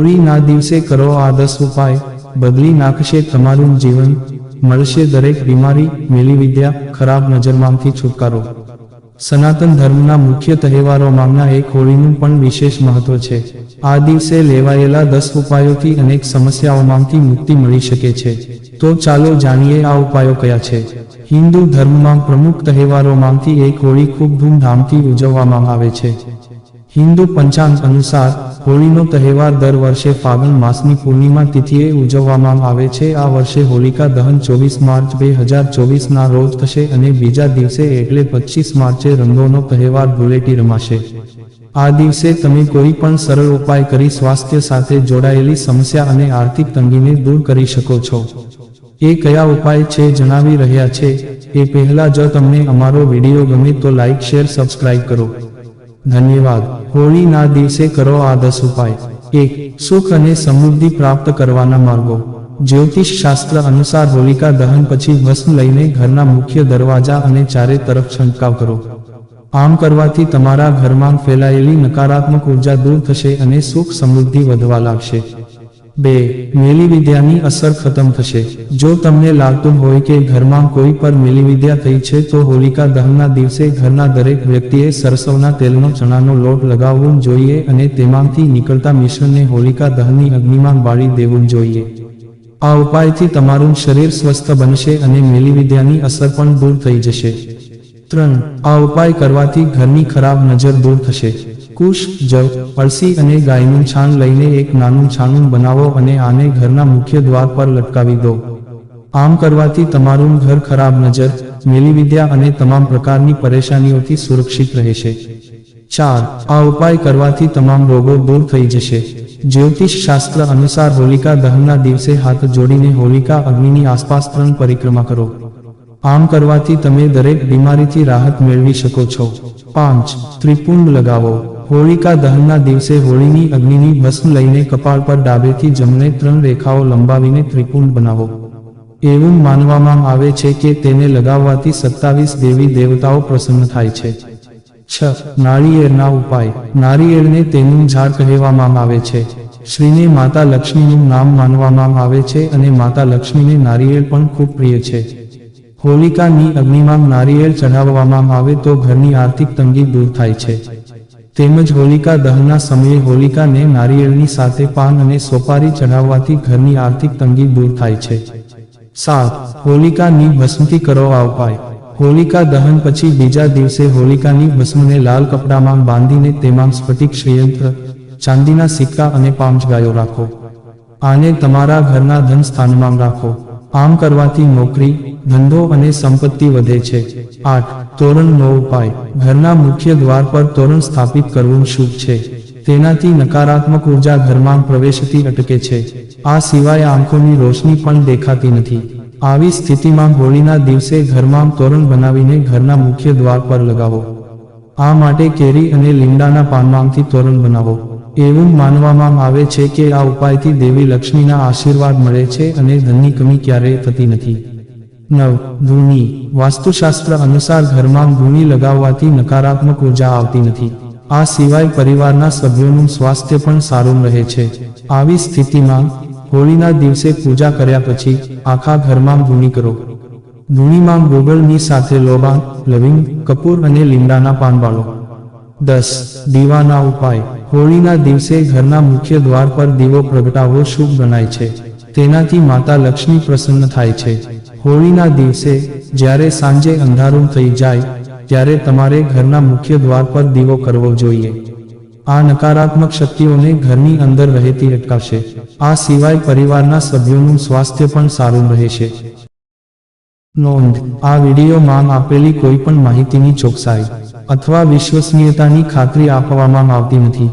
હોળીના દિવસે કરો આ ઉપાય. બદલી નાખશે તમારું જીવન. મળશે દરેક બીમારી, મેલી વિદ્યા, ખરાબ નજરમાંથી છુટકારો. સનાતન ધર્મના મુખ્ય તહેવારોમાંના એક હોળીનું પણ વિશેષ મહત્વ છે. આ દિવસે લેવાયેલા દસ ઉપાયોથી અનેક સમસ્યાઓમાંથી મુક્તિ મળી શકે છે. તો ચાલો જાણીએ આ ઉપાયો કયા છે. હિન્દુ ધર્મમાં પ્રમુખ તહેવારોમાંથી એક હોળી ખૂબ ધૂમધામથી ઉજવવામાં આવે છે. હિન્દુ પંચાંગ અનુસાર હોળીનો તહેવાર દર વર્ષે ફાગણ માસની પૂર્ણિમા તિથિએ ઉજવવામાં આવે છે. આ વર્ષે હોલિકા દહન ચોવીસ માર્ચ બે હજાર ચોવીસના રોજ થશે અને બીજા દિવસે એટલે પચીસ માર્ચે રંગોનો તહેવાર ધૂળેટી રમાશે. આ દિવસે તમે કોઈ પણ સરળ ઉપાય કરી સ્વાસ્થ્ય સાથે જોડાયેલી સમસ્યા અને આર્થિક તંગીને દૂર કરી શકો છો. એ કયા ઉપાય છે જણાવી રહ્યા છે? એ પહેલા જો તમને અમારો વીડિયો ગમે તો લાઇક શેર, સબસ્ક્રાઇબ કરો. ધન્યવાદ. હોળીના દિવસે કરો આ દસ ઉપાય. એક, સુખ અને સમૃદ્ધિ પ્રાપ્ત કરવાના માર્ગો. જ્યોતિષ શાસ્ત્ર અનુસાર હોલિકા દહન પછી ભસ્મ લઈને ઘરના મુખ્ય દરવાજા અને ચારે તરફ છંટકાવ કરો. આમ કરવાથી તમારા ઘરમાં ફેલાયેલી નકારાત્મક ઊર્જા દૂર થશે અને સુખ સમૃદ્ધિ વધવા લાગશે. બે મેલી વિદ્યાની અસર ખતમ થશે. જો તમને લાગતું હોય કે ઘરમાં કોઈ પર મેલી વિદ્યા થઈ છે, તો હોલિકા દહનના દિવસે ઘરના દરેક વ્યક્તિએ સરસવના તેલનો ચણાનો લોટ લગાવવો જોઈએ અને તેમાંથી નીકળતા મિશ્રણને હોલિકા દહનની અગ્નિમાં બાળી દેવું જોઈએ. આ ઉપાયથી તમારું શરીર સ્વસ્થ બનશે અને મેલી વિદ્યાની અસર પણ દૂર થઈ જશે. ત્રણ, આ ઉપાય કરવાથી ઘરની ખરાબ નજર દૂર થશે. કુશ જવ અળસી અને ગાયનું છાણ લઈને એક નાનું છાણું બનાવો અને આને ઘરના મુખ્ય દ્વાર પર લટકાવી દો. આમ કરવાથી તમારું ઘર ખરાબ નજર મેલી વિદ્યા અને તમામ પ્રકારની પરેશાનીઓથી સુરક્ષિત રહેશે. ચાર, આ ઉપાય કરવાથી તમામ રોગો દૂર થઈ જશે. જ્યોતિષ શાસ્ત્ર અનુસાર હોલિકા દહનના દિવસે હાથ જોડીને હોલિકા અગ્નિની આસપાસ ત્રણ પરિક્રમા કરો. આમ કરવાથી તમે દરેક બીમારીથી રાહત મેળવી શકો છો. પાંચ, ત્રિપુંડ લગાવો. હોળિકા દહનના દિવસે હોળીની અગ્નિની ભસ્મ લઈને કપાળ પર ડાબેથી જમણે ત્રણ રેખાઓ લંબાવીને ત્રિપુંડ બનાવો. એવું માનવામાં આવે છે કે તેને લગાવવાથી સત્તાવીસ દેવી દેવતાઓ પ્રસન્ન થાય છે. છ. નાળિયેરના ઉપાય. નાળિયેરને તેનું ઝાડ કહેવામાં આવે છે. શ્રીને માતા લક્ષ્મીનું નામ માનવામાં આવે છે અને માતા લક્ષ્મીને નારિયેળ પણ ખૂબ પ્રિય છે. હોલિકાની અગ્નિમાં નારિયેળ ચઢાવવામાં આવે તો ઘરની આર્થિક તંગી દૂર થાય છે. તેમજ હોલિકા દહનના સમયે હોલિકાને નારિયેળની સાથે પાન અને સોપારી ચઢાવવાથી ઘરની આર્થિક તંગી દૂર થાય છે. સાત, હોલિકાની ભસ્મતી કરો ઉપાય હોલિકા દહન પછી બીજા દિવસે હોલિકાની ભસ્મને લાલ કપડામાં બાંધીને તેમાં સ્ફટિક શ્રેયંત્ર, ચાંદીના સિક્કા અને પાંચ ગાયો રાખો. આને તમારા ઘરના ધન સ્થાનમાં રાખો. આમ કરવાથી નોકરી ધંધો અને સંપત્તિ વધે છે. આઠ તોરણનો ઉપાય ઘરના મુખ્ય દ્વાર પર તોરણ સ્થાપિત કરવું શુભ છે. તેનાથી નકારાત્મક ઊર્જા ઘરમાં પ્રવેશતી અટકે છે. આ સિવાય આંખોની રોશની પણ દેખાતી નથી. આવી સ્થિતિમાં હોળીના દિવસે ઘરમાં તોરણ બનાવીને ઘરના મુખ્ય દ્વાર પર લગાવો. આ માટે કેરી અને લીમડાના પાનમાંથી તોરણ બનાવો. એવું માનવામાં આવે છે કે આ ઉપાયથી દેવી લક્ષ્મીના આશીર્વાદ મળે છે અને ધનની કમી ક્યારેય થતી નથી. નવ ધૂની વાસ્તુશાસ્ત્ર અનુસાર ઘરમાં ધૂની લગાવવાથી નકારાત્મક ઊર્જા આવતી નથી. આ સિવાય પરિવારના સભ્યોનું સ્વાસ્થ્ય પણ સારું રહે છે. આવી સ્થિતિમાં હોળીના દિવસે પૂજા કર્યા પછી આખા ઘરમાં ધૂની કરો. ધૂણીમાં ગોગળની સાથે લોબા લવિંગ, કપૂર અને લીમડાના પાન બાળો દસ, દીવાના ઉપાય. હોળીના દિવસે ઘરના મુખ્ય દ્વાર પર દીવો પ્રગટાવવો શુભ ગણાય છે. તેનાથી માતા લક્ષ્મી પ્રસન્ન થાય છે. હોળીના દિવસે જ્યારે સાંજે અંધારું થઈ જાય, ત્યારે તમારે ઘરના મુખ્ય દ્વાર પર દીવો કરવો જોઈએ. આ નકારાત્મક શક્તિઓને ઘરની અંદર રહેતી અટકાવશે. આ સિવાય પરિવારના સભ્યોનું સ્વાસ્થ્ય પણ સારું રહેશે. નોંધ, આ વિડીયોમાં આપેલી કોઈ પણ માહિતીની ચોકસાઈ અથવા વિશ્વસનીયતાની ખાતરી આપવામાં આવતી નથી.